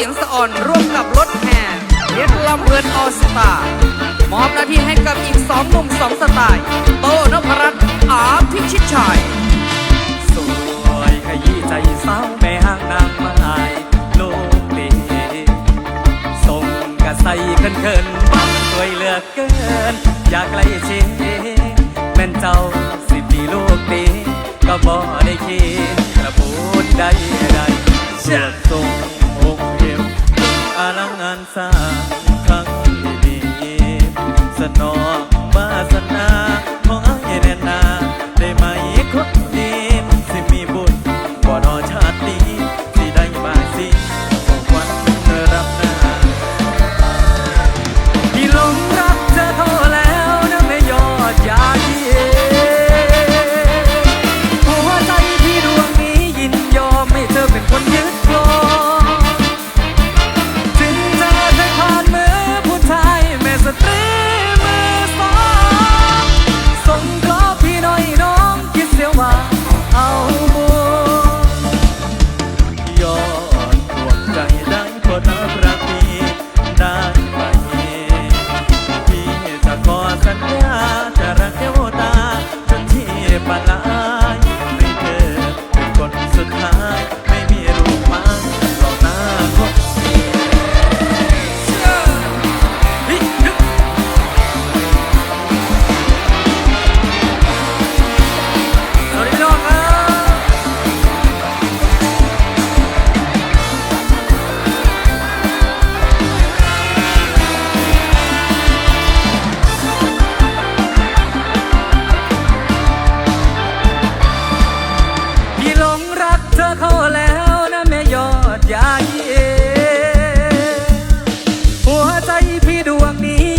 สียงสะอ่อนร่วมกับรถแห่เพชรลำเพลินออสตามอบหน้าที่ให้กับอีกสองหนุ่มสองสไตล์ โตนพรัตน์อาพิชิตชัยสวยขยี้ใจสาวแม่ห้างนางไม้โลกดีส่งกระใสเคินเคินบ้านสวยเหลือเกิน อยากไกลชิดแม่นเจ้าสิมีลูกดีก็บ่ได้คิด นองวาสนา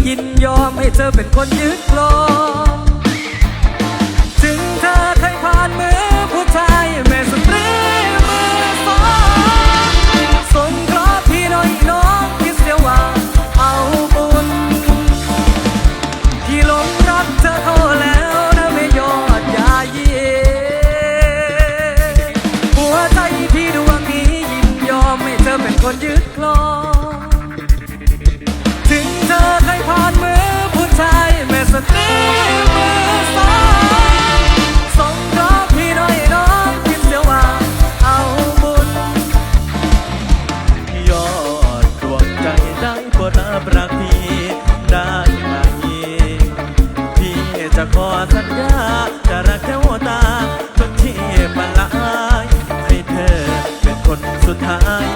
ยินยอมให้เธอเป็นคนยึดครองถึงเธอเคยผ่านมือผู้ชายแม่สตรีมือสองส่งเคราะพี่หน่อยน้องคิดเสียว่าเอาบุญที่หลงรักเธอเข้าแล้วนะไม่ยอดยาเยีหัวใจพี่ดวงนี้ยินยอมให้เธอเป็นคนยึดครอง ถึงเธอ เคยผ่านมือผู้ชายแม่สตรีมือสองส่งขอพี่น่อยน้องคิดเสียว่าเอาบุญ ยอดดวงใจได้โปรดรับรักพี่ได้ไหมพี่จะขอสัญญาจะรักแค่หัวตาจนที่ปลายให้เธอเป็นคนสุดท้าย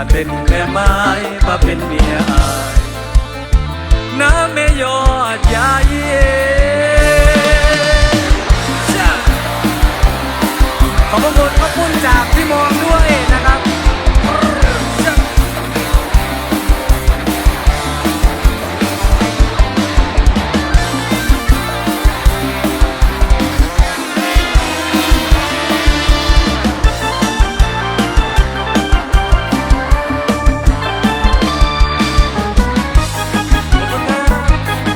าเป็นแม่ไม้มาเป็นเมียอายน้าแม่ยอดยาเย